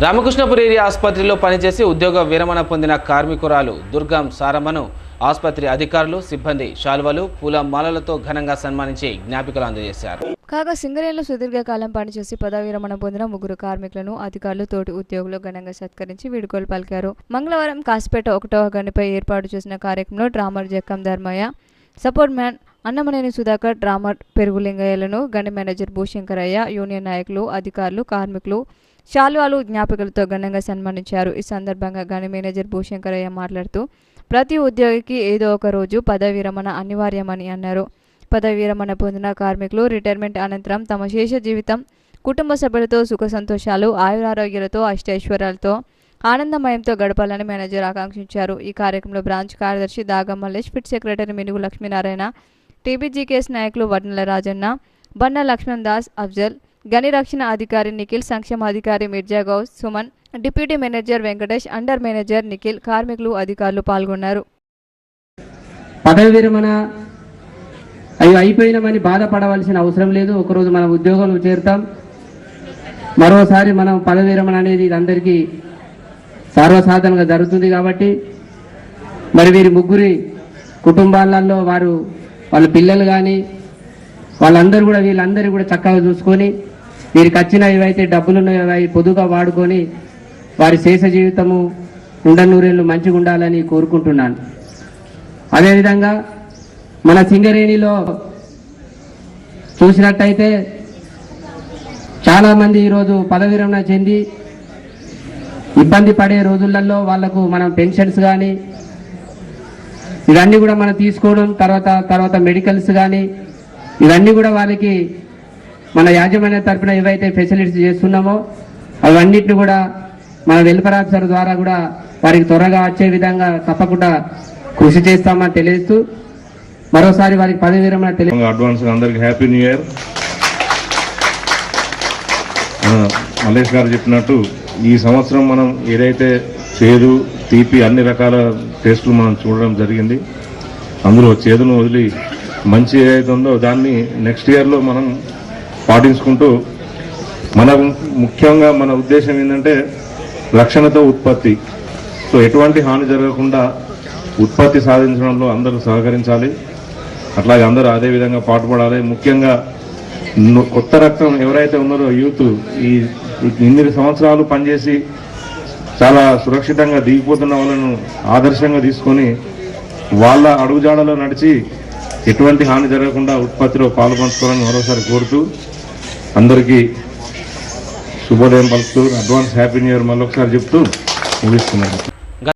Ramakrishnapuri area ఆసుపత్రిలో పనిచేసి ఉద్యోగ విరమణ పొందిన కార్మికురాలు దుర్గం సారమ్మను ఆసుపత్రి అధికారులు సిబ్బంది శాల్వలు పూల మాలలతో ఘనంగా సన్మానించి జ్ఞాపికలు అందజేశారు. కాగా సింగరేణిలో సుదీర్ఘకాలం పనిచేసి పదవి విరమణ పొందిన ముగ్గురు కార్మికులను అధికారులు తోటి ఉద్యోగులు ఘనంగా సత్కరించి వీడుకోలు పలికారు. మంగళవారం కాసిపేట ఒకటవ గనిపై ఏర్పాటు చేసిన కార్యక్రమంలో trammer Jakkam Dharmaiah support man Annamaneni Sudhakar trammer పెరుగులింగయ్యలను గండి మేనేజర్ భూశంకరయ్య యూనియన్ నాయకులు అధికారులు కార్మికులు శాల్వాలు జ్ఞాపికలతో ఘనంగా సన్మానించారు. ఈ సందర్భంగా గని మేనేజర్ భూశంకరయ్య మాట్లాడుతూ ప్రతి ఉద్యోగికి ఏదో ఒక రోజు పదవి విరమణ అనివార్యమని అన్నారు. పదవి విరమణ పొందిన కార్మికులు రిటైర్మెంట్ అనంతరం తమ శేష జీవితం కుటుంబ సభ్యులతో సుఖ సంతోషాలు ఆయురారోగ్యాలతో అష్టైశ్వర్యాలతో ఆనందమయంతో గడపాలని మేనేజర్ ఆకాంక్షించారు. ఈ కార్యక్రమంలో బ్రాంచ్ కార్యదర్శి Dagam Mallesh pit secretary Minugu Lakshminarayana TBGKS నాయకులు వడ్నెల రాజన్న బన్న లక్ష్మణ్ దాస్ అఫ్జల్ గని రక్షణ అధికారి నిఖిల్ సంక్షేమ అధికారి Mirza Gous Suman deputy manager Venkatesh under manager Nikhil కార్మికులు అధికారులు పాల్గొన్నారు. పదవి విరమణ అవి అయిపోయినామని బాధపడవలసిన అవసరం లేదు. ఒకరోజు మనం ఉద్యోగంలో చేరుతాం. మరోసారి మనం పదవి విరమణ అనేది ఇది అందరికీ సర్వసాధారణంగా జరుగుతుంది కాబట్టి మరి వీరి ముగ్గురి కుటుంబాలలో వారు వాళ్ళ పిల్లలు కానీ వాళ్ళందరూ కూడా వీళ్ళందరూ కూడా చక్కగా చూసుకొని వీరికి వచ్చిన ఏవైతే డబ్బులు ఉన్నాయో అవి పొదుగా వాడుకొని వారి శేష జీవితము ఉండనూరేళ్ళు మంచిగా ఉండాలని కోరుకుంటున్నాను. అదేవిధంగా మన సింగరేణిలో చూసినట్టయితే చాలామంది ఈరోజు పదవి విరమణ చెంది ఇబ్బంది పడే రోజులలో వాళ్ళకు మనం పెన్షన్స్ కానీ ఇవన్నీ కూడా మనం తీసుకోవడం తర్వాత తర్వాత మెడికల్స్ కానీ ఇవన్నీ కూడా వాళ్ళకి మన యాజమాన్య తరఫున ఏవైతే ఫెసిలిటీస్ చేస్తున్నామో అవన్నిటిని కూడా మన వెల్ఫేర్ ఆఫీసర్ ద్వారా కూడా వారికి త్వరగా వచ్చే విధంగా తప్పకుండా కృషి చేస్తామని తెలియస్తూ మరోసారి వారికి పదవి విరమణ అడ్వాన్స్ అందరికి హ్యాపీ న్యూ ఇయర్ మల్లేష్ గారు చెప్పినట్టు ఈ సంవత్సరం మనం ఏదైతే చేదు తీపి అన్ని రకాల టేస్టులు మనం చూడడం జరిగింది. అందులో చేదును వదిలి మంచి ఏదైతే ఉందో దాన్ని నెక్స్ట్ ఇయర్లో మనం పాటించుకుంటూ మన ముఖ్యంగా మన ఉద్దేశం ఏంటంటే రక్షణతో ఉత్పత్తి. సో ఎటువంటి హాని జరగకుండా ఉత్పత్తి సాధించడంలో అందరూ సహకరించాలి. అట్లాగే అందరూ అదే విధంగా పాటుపడాలి. ముఖ్యంగా కొత్త రక్తం ఎవరైతే ఉన్నారో యూత్ ఈ ఈ ఇన్ని సంవత్సరాలు పనిచేసి చాలా సురక్షితంగా దిగిపోతున్న వాళ్ళను ఆదర్శంగా తీసుకొని వాళ్ళ అడుగుజాడలో నడిచి ఎటువంటి హాని జరగకుండా ఉత్పత్తిలో పాల్పంచుకోవాలని మరోసారి కోరుతూ అందరికీ శుభోదయం పలుకుతూ అడ్వాన్స్ హ్యాపీ న్యూ ఇయర్ మళ్ళొకసారి చెప్తూ ముగిస్తున్నాను.